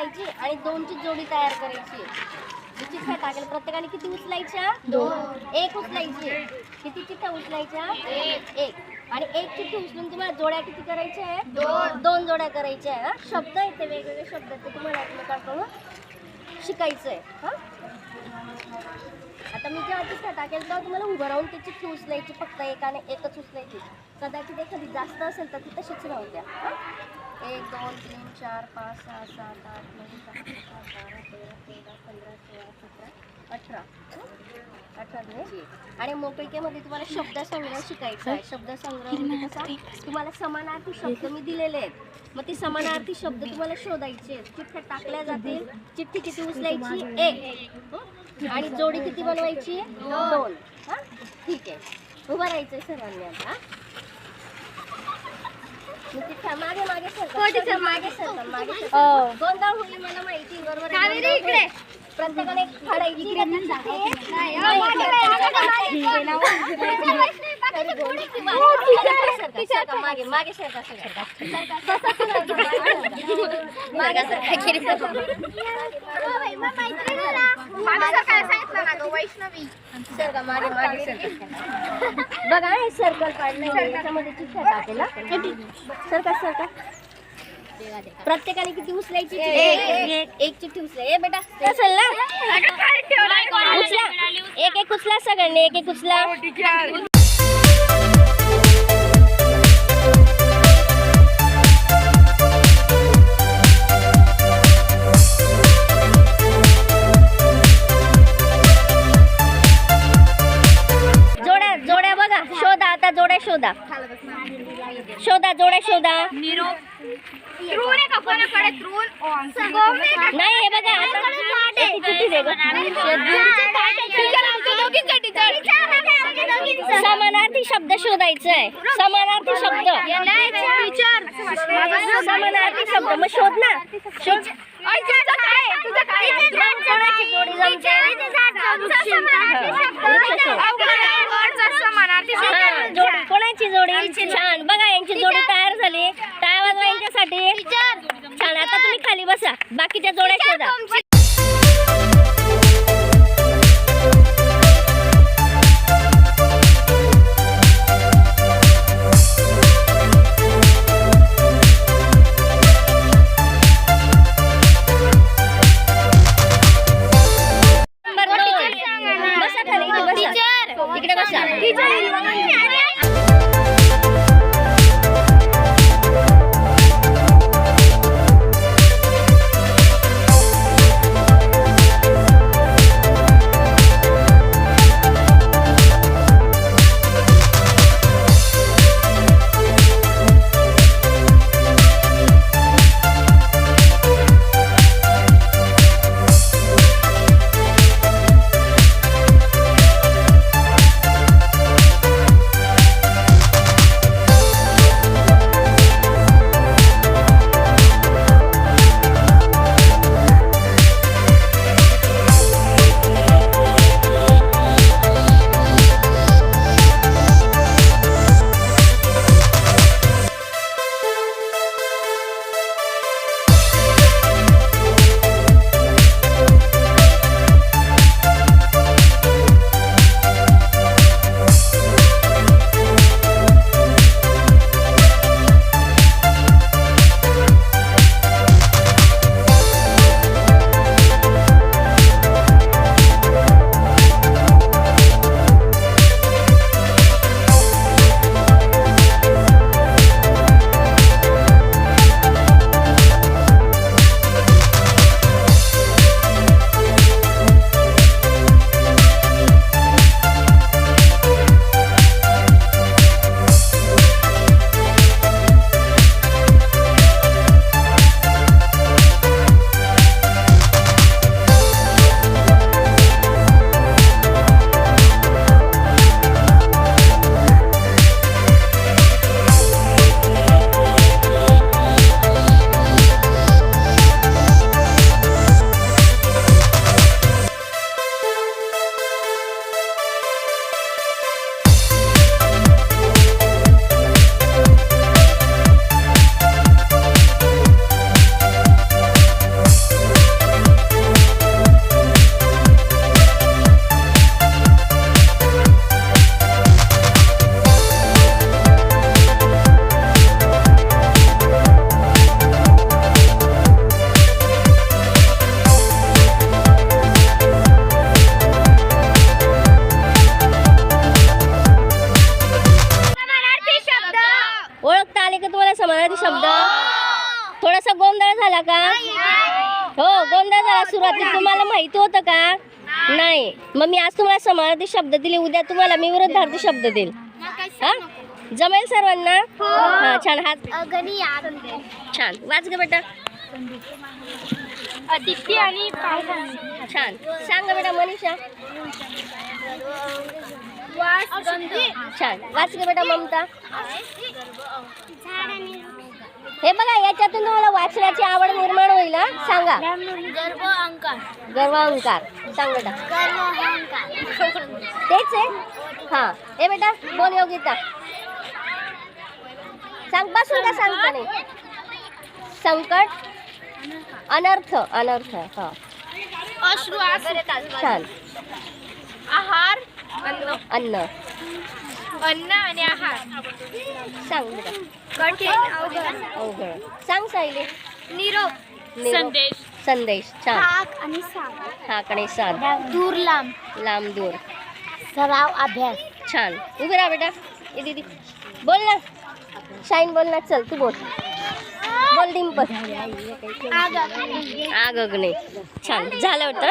उचलायची आणि दोनची जोडी तयार करायची. मी चिठ्ठ्या टाकेल. प्रत्येकाने किती उचलायच्या? दोन. एक उचलायची. किती चिठ्ठ्या उचलायच्या? एक. आणि एक चिठ्ठी उचलून तुम्हाला जोड्या किती करायच्या आहे दोन. दोन जोड्या करायच्या आहे हा? शब्द आहेत ते वेगवेगळे शब्द आहेत ते तुम्हाला एकमेकांकडून शिकायचं आहे हा? आता मी जेव्हा चिठ्ठ्या टाकेल तेव्हा तुम्हाला उभं राहून ती चिठ्ठी उचलायची फक्त एकाने एकच उचलायची. कदाचित एखादी जास्त असेल तर ती तशीच राहू द्या हा? एक दोन तीन चार पाच सहा सात आठ नऊ दहा अकरा बारा तेरा चौदा पंधरा सोळा सतरा अठरा? अठरा झाले. आणि मोकळिकेमध्ये तुम्हाला शब्दसंग्रह शिकायचा आहे. शब्दसंग्रह म्हणजे कसा? तुम्हाला समानार्थी शब्द मी दिलेले आहेत. मग ती समानार्थी शब्द तुम्हाला शोधायचे आहेत. चिठ्ठ्या टाकल्या जातील. चिठ्ठी किती उचलायची? एक? आणि जोडी किती बनवायची? दोन. हा? ठीक आहे. उभं राहायचंय सर्वांनी आता? मग मागे मागे मागे. दोनदा होईल मला माहिती बरोबर आहे, दोनदा होईल. प्रत्येकाने एक फाडायची का ती चिठ्ठी? तरी दोन. सरका, सरका, मागे मागे सरका सरका. सरका, सरका, मागे सरका. सरका मागे मागे सरका बघा हे सर्कल काढलं याच्यामध्ये चिठ्ठ्या टाकेल हा. सरका सरका प्रत्येकाने किती उचलायची? एक एक चिठ्ठी उचला ए बेटा. असेल ना? उचला. एक एक उचला सगळ्यांनी. एक एक उचला. नाही हे बघा आता. समानार्थी शब्द शोधायचा आहे. समानार्थी शब्द समानार्थी शब्द. मग शोध ना. शोध. कोणाची जोडी? छान. बघा यांची जोडी बसा बाकीच्या जोड्या शोधा. बसा खाली इकडे बसा. इकडे बसा. झाला का? हो गोंधळ झाला सुरुवातीत तुम्हाला माहिती होतं का? नाही. मग मी आज तुम्हाला समानार्थी शब्द दिले. उद्या तुम्हाला मी विरुद्धार्थी शब्द देईल. हा? जमेल सर्वांना? हा. छान. हात. छान. वाच ग बेटा. अदिती आणि छान. सांग बेटा मनीषा. छान. वाच ग बेटा ममता. हे बघा याच्यातून तुम्हाला वाचनाची आवड निर्माण होईल? सांगा. गर्भ अंकार गर्व अंकार तेच आहे? हा. हे बेटा बोल योगिता. सांगपासून का सांगता नाही संकट अनर्थ अनर्थ हा. छान. आहार अन्न. अन्न. अन्न आणि आहार. सांग कठीण अवघड. अवघड. सांग सायली. निरोप. निरोप. संदेश. संदेश. छान. हाक आणि साथ. हाक आणि साध दूर लांब. लांब दूर. सराव अभ्यास. छान. उभी राहा बेटा. ए दीदी. बोल ना. शाईन बोल ना. चल तू बोल. बोल डिंपल. आग. अग्नी. छान. झालं वाटतं